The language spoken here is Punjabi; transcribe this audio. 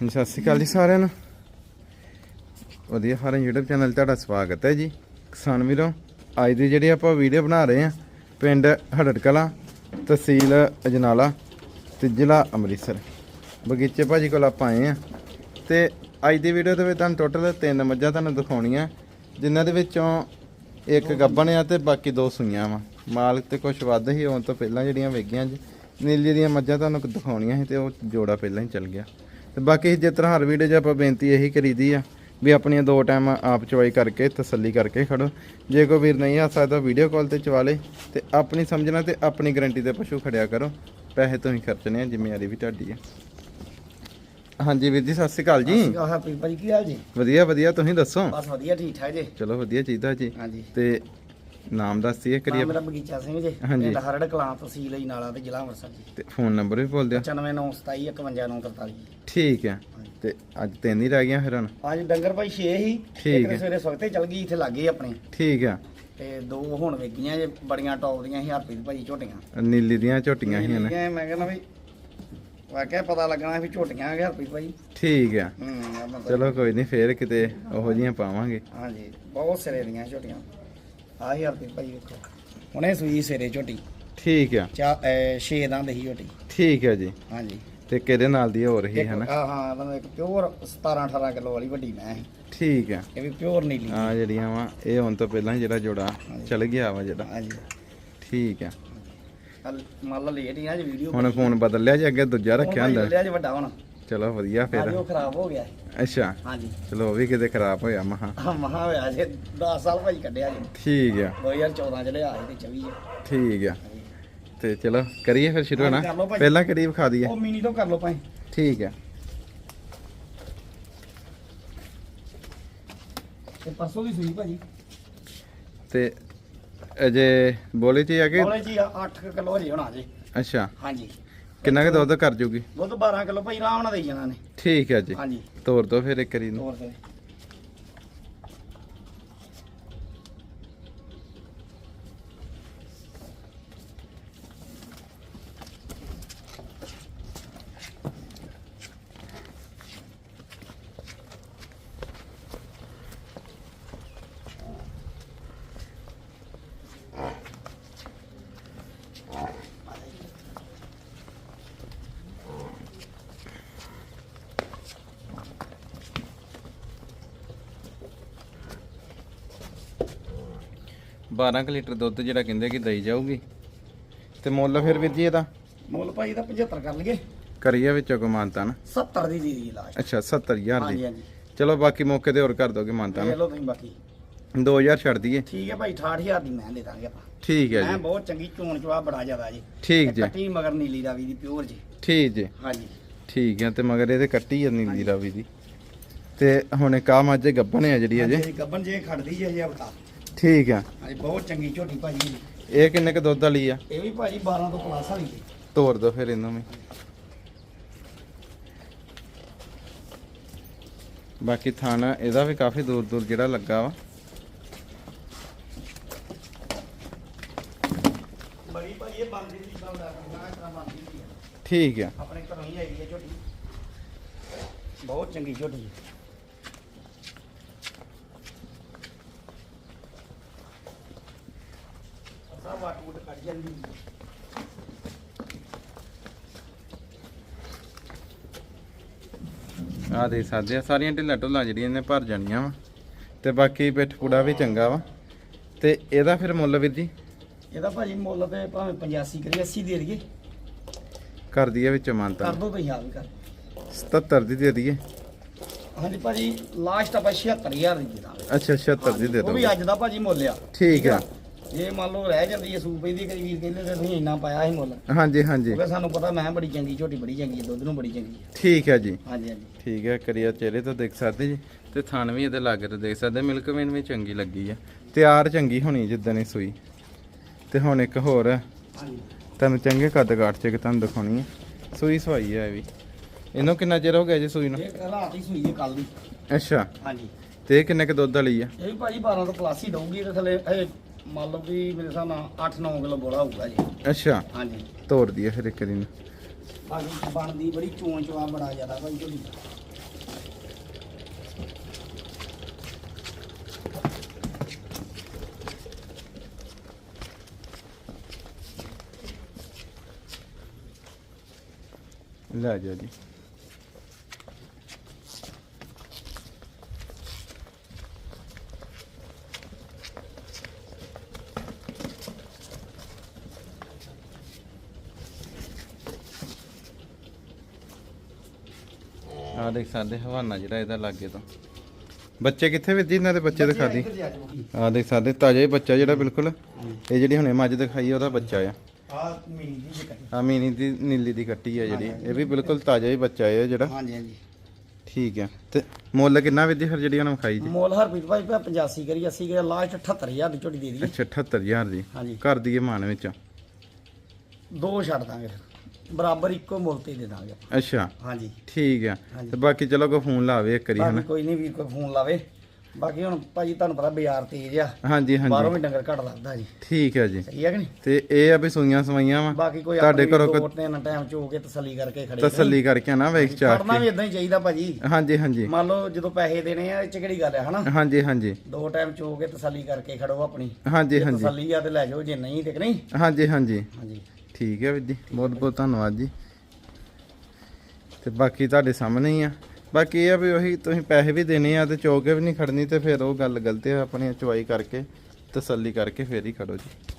ਹਾਂਜੀ, ਸਤਿ ਸ਼੍ਰੀ ਅਕਾਲ ਜੀ ਸਾਰਿਆਂ ਨੂੰ। ਵਧੀਆ ਫਾਰਮ YouTube ਚੈਨਲ 'ਤੇ ਤੁਹਾਡਾ ਸਵਾਗਤ ਹੈ ਜੀ। ਕਿਸਾਨ ਵੀਰੋ ਅੱਜ ਦੀ ਜਿਹੜੀ ਆਪਾਂ ਵੀਡੀਓ ਬਣਾ ਰਹੇ ਆ ਪਿੰਡ ਹੜੜ ਕਲਾਂ ਤਹਿਸੀਲ ਅਜਨਾਲਾ ਤੇ ਜ਼ਿਲ੍ਹਾ ਅੰਮ੍ਰਿਤਸਰ। ਬਗੀਚੇ ਭਾਜੀ ਕੋਲ ਆਪਾਂ ਆਏ ਆ ਤੇ ਅੱਜ ਦੀ ਵੀਡੀਓ ਦੇ ਵਿੱਚ ਤੁਹਾਨੂੰ ਟੋਟਲ ਤਿੰਨ ਮੱਝਾਂ ਤੁਹਾਨੂੰ ਦਿਖਾਉਣੀਆਂ ਜਿਨ੍ਹਾਂ ਦੇ ਵਿੱਚੋਂ ਇੱਕ ਗੱਬਣ ਆ ਤੇ ਬਾਕੀ ਦੋ ਸੂਈਆਂ ਵਾ। ਮਾਲਕ ਤੇ ਕੁਝ ਵੱਧ ਹੀ ਆਉਣ ਤੋਂ ਪਹਿਲਾਂ ਜਿਹੜੀਆਂ ਵੇਗੀਆਂ ਜੀ ਨੀਲੀ ਦੀਆਂ ਮੱਝਾਂ ਤੁਹਾਨੂੰ ਦਿਖਾਉਣੀਆਂ ਸੀ ਤੇ ਉਹ ਜੋੜਾ ਪਹਿਲਾਂ ਹੀ ਚੱਲ ਗਿਆ। ਤੇ ਬਾਕੀ ਜਿਸ ਤਰ੍ਹਾਂ ਹਰ ਵੀਡੀਓ 'ਚ ਆਪਾਂ ਬੇਨਤੀ ਇਹੀ ਕਰੀਦੀ ਆ ਵੀ ਆਪਣੀਆਂ ਦੋ ਟਾਈਮ ਆਪ ਚਵਾਈ ਕਰਕੇ ਤਸੱਲੀ ਕਰਕੇ ਖੜੋ। ਜੇ ਕੋਈ ਵੀਰ ਨਹੀਂ ਆ ਸਕਦਾ ਵੀਡੀਓ ਕਾਲ ਤੇ ਚਵਾ ਲੇ ਤੇ ਆਪਣੀ ਸਮਝਣਾ ਤੇ ਆਪਣੀ ਗਾਰੰਟੀ ਤੇ ਪਸ਼ੂ ਖੜਿਆ ਕਰੋ। ਪੈਸੇ ਤੁਸੀਂ ਖਰਚਣੇ ਆ ਜ਼ਿੰਮੇਵਾਰੀ ਵੀ ਤੁਹਾਡੀ ਆ। ਹਾਂਜੀ ਵੀਰ ਜੀ ਸਤਿ ਸ਼੍ਰੀ ਅਕਾਲ ਜੀ। ਆਹ ਭਾਜੀ ਕੀ ਹਾਲ ਜੀ? ਵਧੀਆ ਵਧੀਆ ਤੁਸੀਂ ਦੱਸੋ? ਬਸ ਵਧੀਆ ਠੀਕ ਠਾਕ ਜੀ। ਚਲੋ ਵਧੀਆ ਚਾਹੀਦਾ ਜੀ। ਹਾਂਜੀ। ਤੇ ਨਾਮ ਦੱਸੀਏ ਕਰੀਏ ਨਾਮ ਮੇਰਾ ਬਗੀਚਾ ਸਿੰਘ ਜੀ। ਹਾਂਜੀ। ਪਿੰਡ ਹਰੜ ਕਲਾਂ ਤਹਿਸੀਲ ਹੀ ਨਾਲਾ ਤੇ ਜ਼ਿਲ੍ਹਾ ਅੰਮ੍ਰਿਤਸਰ ਜੀ। ਤੇ ਫੋਨ ਨੰਬਰ ਵੀ ਬੋਲ ਦਿਓ 94927 51943 ਠੀਕ ਹੈ। ਤੇ ਅੱਜ ਤਿੰਨ ਹੀ ਰਹਿ ਗਈਆਂ ਫਿਰ ਹੁਣ। ਅੱਜ ਡੰਗਰ ਭਾਈ 6 ਹੀ। ਠੀਕ ਹੈ। ਸਵੇਰੇ ਸਵਖਤੇ ਚਲ ਗਈ ਇੱਥੇ ਲੱਗੇ ਆਪਣੇ। ਠੀਕ ਆ ਤੇ ਦੋ ਹੁਣ ਵੇਗੀਆਂ ਜੇ ਬੜੀਆਂ ਟੌਪ ਦੀਆਂ ਸੀ ਹਰਪ੍ਰੀਤ ਭਾਈ ਝੋਟੀਆਂ। ਨੀਲੀ ਦੀਆਂ ਝੋਟੀਆਂ ਸੀ ਨੇ ਮੈਂ ਕਹਿੰਦਾ ਵੀ ਵਾਕਿਆ ਪਤਾ ਲੱਗਣਾ ਵੀ ਝੋਟੀਆਂ ਆ ਗਿਆ ਹਰਪ੍ਰੀਤ ਭਾਈ। ਠੀਕ ਆ ਹੂੰ ਆਹ ਮਤਲਬ- ਚਲੋ ਕੋਈ ਨਹੀਂ ਫੇਰ ਕਿਤੇ ਉਹੋ ਜੀਆਂ ਪਾਵਾਂਗੇ। ਹਾਂਜੀ ਬਹੁਤ ਸਿਰੇ ਦੀਆਂ ਝੋਟੀਆਂ। ਆਹ ਹੀ ਹਰਪ੍ਰੀਤ ਭਾਈ ਵੇਖੋ। ਹੁਣੇ ਸੂਈ ਸਿਰੇ ਝੋਟੀ। ਠੀਕ ਆ। ਚਾ 6 ਦੰਦ ਹੀ ਝੋਟੀ। ਠੀਕ ਆ ਜੀ। ਹਾਂਜੀ। ਤੇ ਕਿਹਦੇ ਨਾਲ ਦੀ ਹੋ ਰਹੀ ਹੈ ਨਾ ਹਾਂ ਹਾਂ ਮਤਲਬ ਇੱਕ ਪਿਓਰ 17 18 ਕਿਲੋ ਵਾਲੀ ਵੱਡੀ ਮੈਂ ਹੈ ਠੀਕ ਆ। ਇਹ ਵੀ ਪਿਓਰ ਨੀਲੀ ਆ ਜਿਹੜੀਆਂ ਵਾ ਇਹ ਹੁਣ ਤੋਂ ਪਹਿਲਾਂ ਜਿਹੜਾ ਜੋੜਾ ਚਲ ਗਿਆ ਵਾ ਜਿਹੜਾ। ਹਾਂਜੀ। ਠੀਕ ਆ। ਮੰਨ ਲਾ ਲੇਟ ਹੀ ਆ ਅੱਜ ਵੀਡੀਓ ਹੁਣ ਫੋਨ ਬਦਲ ਲਿਆ ਜੀ ਅੱਗੇ ਦੂਜਾ ਰੱਖਿਆ ਹੁੰਦਾ। ਲਿਆ ਜੀ ਵੱਡਾ ਹੁਣ। ਚਲੋ ਵਧੀਆ ਫਿਰ। ਉਹ ਖਰਾਬ ਹੋ ਗਿਆ। ਅੱਛਾ। ਹਾਂਜੀ। ਚਲੋ ਉਹ ਵੀ ਕਿਤੇ ਖਰਾਬ ਹੋਇਆ ਮਹਾ ਮਹਾ ਹੋਇਆ ਜੇ 10 ਸਾਲ ਭਾਈ ਕੱਢਿਆ ਜੀ। ਠੀਕ ਆ। 2014 ਚ ਲਿਆ ਸੀ ਤੇ 24 ਚ। ਠੀਕ ਆ। ਤੇ ਚਲੋ ਕਰੀਏ ਫਿਰ ਸ਼ੁਰੂ ਨਾ। ਪਹਿਲਾਂ ਕਿਹੜੀ ਵਿਖਾ ਦਈਏ। ਉਹ ਮਿਨੀ ਤੋਂ ਕਰ ਲਓ ਭਾਈ। ਠੀਕ ਆ। ਤੇ ਪਰਸੋਂ ਦੀ ਸੂਈ ਭਾਜੀ। ਤੇ ਅਜੇ ਬੋਲੇ ਚ ਆ ਕਿ ਉਹਨੇ ਜੀ 8 ਕਿਲੋ ਜੀ ਹੋਣਾ ਜੀ ਅੱਛਾ। ਹਾਂਜੀ। ਕਿੰਨਾ ਕੁ ਦੁੱਧ ਕਰ ਜੂਗੀ? ਦੁੱਧ 12 ਕਿਲੋ ਭਾਈ ਆਰਾਮ ਨਾਲ ਦੇਈ ਜਾਣਾ ਨੇ ਠੀਕ ਹੈ ਜੀ। ਹਾਂਜੀ। ਤੋਰ ਦੋ ਫਿਰ ਇੱਕ ਵਾਰੀ ਨੂੰ ਤੋਰ ਦੇ। ਬਾਰਾਂ ਕੁ ਲੀਟਰ ਦੁੱਧ ਜਿਹੜਾ ਕਹਿੰਦੇ ਕਿ ਦਈ ਜਾਊਗੀ। ਤੇ ਮੁੱਲ ਫਿਰ ਵੀਰ ਜੀ ਇਹਦਾ? ਮੁੱਲ ਭਾਈ ਦਾ 75 ਕਰ ਲਈਏ। ਕਰੀਏ ਵਿੱਚੋਂ ਕੋ ਮਾਨਤਾ ਨਾ? 70 ਦੀ ਦੀ ਲਾਸ਼ ਅੱਛਾ 70000 ਹਾਂਜੀ ਦੀ। ਹਾਂਜੀ ਚਲੋ ਬਾਕੀ ਮੌਕੇ ਤੇ ਹੋਰ ਕਰ ਦੋਗੇ ਮਾਨਤਾ ਨਾ? ਲਓ ਤੁਸੀਂ ਬਾਕੀ। 2000 ਛੱਡ ਦਈਏ। ਠੀਕ ਹੈ ਭਾਈ 68000 ਦੀ ਮੈਂ ਦੇ ਦਾਂਗੇ ਆਪਾਂ। ਠੀਕ ਹੈ ਮੈਂ ਜੀ। ਬਹੁਤ ਚੰਗੀ ਚੋਣ ਚਵਾ ਬੜਾ ਜ਼ਿਆਦਾ ਜੀ। ਠੀਕ ਜੀ। ਕੱਟੀ ਮਗਰ ਨੀਲੀ ਰਾਵੀ ਦੀ ਪਿਓਰ ਜੀ। ਠੀਕ ਜੀ। ਹਾਂਜੀ। ਠੀਕ ਹੈ ਤੇ ਮਗਰ ਇਹਦੇ ਕੱਟੀ ਆ ਨੀਲੀ ਰਾਵੀ ਦੀ। ਤੇ ਹੁਣ ਇੱਕ ਆ ਮੱਝ ਗੱਬਣ ਆ ਜਿਹੜੀ ਅਜੇ। ਹਾਂਜੀ, ਗੱਬਨ ਜੇ ਖੜਦੀ ਜੇ ਹਜੇ ਬਤਾ ਠੀਕ ਆ। ਹਾਂਜੀ ਬਹੁਤ ਚੰਗੀ ਝੋਟੀ ਭਾਜੀ। ਇਹ ਕਿੰਨੇ ਕ ਦੁੱਧ ਵਾਲੀ ਆ? ਇਹ ਵੀ ਭਾਜੀ 12 ਤੋਂ ਪਲੱਸ ਵਾਲੀ ਜੀ ਤੋਰ ਦੋ ਫਿਰ ਇਹਨੂੰ ਵੀ। ਬਾਕੀ ਥਾਣਾ ਇਹਦਾ ਵੀ ਕਾਫੀ ਦੂਰ ਦੂਰ ਜਿਹੜਾ ਲੱਗਾ ਵਾ। ਬੜੀ ਭਾਜੀ ਇਹ ਬੰਦੀ ਦੀ ਗੱਲ ਦਾ ਇਸ ਤਰ੍ਹਾਂ ਬੰਦੀ ਦੀ ਠੀਕ ਆ। ਆਪਣੇ ਘਰੋਂ ਹੀ ਆਈ ਹੈ ਝੋਟੀ। ਬਹੁਤ ਚੰਗੀ ਝੋਟੀ ਹੈ ਹੈ। ਆ ਦੇ ਸਕਦੇ ਆ ਸਾਰੀਆਂ ਢਿੱਲਾ ਢੁੱਲਾ ਜਿਹੜੀਆਂ ਨੇ ਭਰ ਜਾਣੀਆਂ ਵਾ। ਤੇ ਬਾਕੀ ਪਿੱਠ ਪੂੜਾ ਵੀ ਚੰਗਾ ਵਾ। ਤੇ ਇਹਦਾ ਫਿਰ ਮੁੱਲ ਵੀਰ ਜੀ? ਇਹਦਾ ਭਾਜੀ ਮੁੱਲ ਤੇ ਭਾਵੇਂ 85 ਕਰੀ 80 ਦੇ ਦਈਏ। ਕਰ ਦਈਏ ਵਿੱਚ ਮਾਨਤਾ ਕਰ ਦੋ ਆਪ ਵੀ ਕਰ। 77 ਦੀ ਦੇ ਦਈਏ। ਹਾਂਜੀ ਭਾਜੀ ਲਾਸਟ ਆਪਾਂ 76000 ਦੀ ਦੇ। ਦਾਂਗੇ ਅੱਛਾ 76 ਦੀ ਦੇ ਉਹ ਵੀ ਦੋ ਅੱਜ ਦਾ ਭਾਜੀ ਮੁੱਲ ਆ। ਠੀਕ ਆ। ਜੇ ਮੰਨ ਲਓ ਰਹਿ ਜਾਂਦੀ ਹੈ ਸੂਪ ਇਹਦੀ ਕਈ ਵੀਰ ਕਹਿੰਦੇ ਤੇ ਤੁਸੀਂ ਇੰਨਾ ਪਾਇਆ ਸੀ ਮੁੱਲ। ਹਾਂਜੀ ਹਾਂਜੀ। ਕਿਉਂਕਿ ਸਾਨੂੰ ਪਤਾ ਮੈਂ ਬੜੀ ਚੰਗੀ ਝੋਟੀ ਬੜੀ ਚੰਗੀ ਹੈ ਦੁੱਧ ਨੂੰ ਬੜੀ ਚੰਗੀ ਹੈ। ਠੀਕ ਹੈ ਜੀ। ਹਾਂਜੀ ਹਾਂਜੀ। ਠੀਕ ਹੈ ਕਰੀਆ ਚਿਹਰੇ ਤੋਂ ਦੇਖ ਸਕਦੇ ਜੀ। ਤੇ ਥਣ ਵੀ ਇਹਦੇ ਲਾਗੇ ਤੋਂ ਦੇਖ ਸਕਦੇ ਮਿਲਕ ਵੇਨ ਵੀ ਚੰਗੀ ਲੱਗੀ ਆ ਤਿਆਰ ਚੰਗੀ ਹੋਣੀ ਜਿੱਦਾਂ ਦੀ ਸੂਈ। ਤੇ ਹੁਣ ਇੱਕ ਹੋਰ ਹਾਂਜੀ ਤੁਹਾਨੂੰ ਚੰਗੇ ਕੱਦ ਕਾਠ ਚ ਇੱਕ ਤੁਹਾਨੂੰ ਦਿਖਾਉਣੀ ਹੈ। ਸੂਈ ਸਵਾਈ ਹੈ ਇਹ ਵੀ। ਇਹਨੂੰ ਕਿੰਨਾ ਚਿਰ ਹੋ ਗਿਆ ਜੀ ਸੂਈ ਨੂੰ? ਇਹ ਰਾਤ ਹੀ ਸੂਈ ਹੈ ਕੱਲ ਦੀ। ਅੱਛਾ। ਹਾਂਜੀ। ਤੇ ਇਹ ਕਿੰਨੇ ਕ ਦੁੱਧ ਵਾਲੀ ਆ? ਇਹ ਵੀ ਭਾਜੀ 12 ਤੋਂ ਪਲੱਸ ਹੀ ਦਊਗੀ ਤੇ ਥਲੇ ਇਹ ਮੰਨ ਲਓ ਵੀ ਮੇਰੇ ਹਿਸਾਬ ਨਾਲ 8-9 ਕਿਲੋ ਬੋਲਾ ਹੋਊਗਾ ਜੀ। ਅੱਛਾ। ਹਾਂਜੀ। ਤੋੜ ਦਿਆ ਫਿਰ ਇੱਕ ਦਿਨ। ਬਾਕੀ ਬਣਦੀ ਬੜੀ ਚੋਂ ਚਵਾ ਬੜਾ ਜ਼ਿਆਦਾ ਭਾਈ ਝੋਲੀ ਦਾ। ਲੈ ਜਾ ਜੀ। ਆ ਦੇਖ ਸਾਡੇ ਹਵਾਨਾ ਜਿਹੜਾ ਇਹਦਾ ਲਾਗੇ ਤੋਂ। ਬੱਚੇ ਕਿੱਥੇ ਵਿੱਚ ਇਹਨਾਂ ਦੇ ਬੱਚੇ ਦਿਖਾ ਦੀ। ਆ ਦੇਖ ਸਾਡੇ ਤਾਜ਼ਾ ਹੀ ਬੱਚਾ ਜਿਹੜਾ ਬਿਲਕੁਲ। ਇਹ ਜਿਹੜੀ ਹੁਣੇ ਮੱਝ ਦਿਖਾਈ ਉਹਦਾ ਬੱਚਾ ਆ। ਆ ਮੀਨੀ ਦੀ ਦੀ ਨੀਲੀ ਦੀ ਕੱਟੀ ਆ ਜਿਹੜੀ। ਇਹ ਵੀ ਬਿਲਕੁਲ ਤਾਜ਼ਾ ਹੀ ਬੱਚਾ ਹੈ ਜਿਹੜਾ। ਹਾਂਜੀ ਹਾਂਜੀ। ਠੀਕ ਆ। ਤੇ ਮੁੱਲ ਕਿੰਨਾ ਵੀ ਦੀ ਫਿਰ ਜਿਹੜੀ ਉਹਨਾਂ ਖਾਈ ਜੀ। ਮੋਲ ਹਰਪ੍ਰੀਤ ਭਾਈ ਪਿਆ 85 ਕਰੀ 80 ਕਰੀ ਲਾਸਟ 78000 ਦੀ ਝੋਟੀ ਦੇ ਦਈਏ ਅੱਛਾ 78000 ਦੀ। ਹਾਂਜੀ। ਘਰ ਦੀ ਇਹ ਮਾਨ ਵਿੱਚ ਦੋ ਛੱਡ ਦਾਂਗੇ ਫਿਰ। ਬਰਾਬਰ ਇੱਕੋ ਮੁੱਲ ਤੇ ਦੇ ਦਾਂਗੇ ਅੱਛਾ। ਹਾਂਜੀ। ਠੀਕ ਆ। ਤੇ ਬਾਕੀ ਚਲੋ ਕੋਈ ਫੋਨ ਲਾਵੇ ਇੱਕ ਵਾਰੀ ਬਾਕੀ ਹਨਾ? ਕੋਈ ਨਹੀਂ ਵੀਰ ਕੋਈ ਫੋਨ ਲਾਵੇ। ਬਾਕੀ ਹੁਣ ਭਾਜੀ ਤੁਹਾਨੂੰ ਪਤਾ ਬਾਜ਼ਾਰ ਤੇਜ਼ ਆ। ਹਾਂਜੀ ਬਾਹਰੋਂ ਹਾਂਜੀ ਵੀ ਡੰਗਰ ਘੱਟ ਲੱਗਦਾ ਜੀ। ਠੀਕ ਹੈ ਜੀ। ਸਹੀ ਹੈ ਕਿ ਨਹੀਂ? ਤੇ ਇਹ ਆ ਵੀ ਸੂਈਆਂ ਸਵਾਈਆਂ ਵਾ। ਬਾਕੀ ਕੋਈ ਤੁਹਾਡੇ ਘਰੋਂ ਦੋ ਤਿੰਨ ਟਾਈਮ ਚੋ ਕੇ ਤਸੱਲੀ ਕਰਕੇ ਖੜੇ ਤਸੱਲੀ ਕਰਕੇ ਨਾ ਵੇਖ ਚਾਰ ਕਰਨਾ ਵੀ ਇਦਾਂ ਹੀ ਚਾਹੀਦਾ ਭਾਜੀ। ਹਾਂਜੀ ਹਾਂਜੀ। ਮੰਨ ਲਓ ਜਦੋਂ ਪੈਸੇ ਦੇਣੇ ਆ ਇਹ ਚ ਕਿਹੜੀ ਗੱਲ ਹੈ ਹਨਾ? ਹਾਂਜੀ ਹਾਂਜੀ। ਦੋ ਟਾਈਮ ਚੋ ਕੇ ਤਸੱਲੀ ਕਰਕੇ ਖੜੋ ਆਪਣੀ। ਹਾਂਜੀ ਹਾਂਜੀ। ਤਸੱਲੀ ਆ ਤੇ ਲੈ ਜਾਓ ਜੇ ਨਹੀਂ ਤੇ ਕਿ ਨਹੀਂ? ਹਾਂਜੀ ਹਾਂਜੀ। ਹਾਂਜੀ। ਠੀਕ ਹੈ ਵੀਰ ਜੀ, ਬਹੁਤ ਬਹੁਤ ਧੰਨਵਾਦ ਜੀ। ਤੇ ਬਾਕੀ ਤੁਹਾਡੇ ਸਾਹਮਣੇ ਹੀ ਆ। ਬਾਕੀ ਇਹ ਆ ਵੀ ਉਹੀ ਤੁਸੀਂ ਪੈਸੇ ਵੀ ਦੇਣੇ ਆ ਤੇ ਚੌਕੇ ਵੀ ਨਹੀਂ ਖੜਨੀ ਤੇ ਫਿਰ ਉਹ ਗੱਲ ਗਲਤ ਹੈ ਆਪਣੀ ਚੁਆਈ ਕਰਕੇ, ਤਸੱਲੀ ਕਰਕੇ ਫੇਰ ਹੀ ਖੜੋ ਜੀ।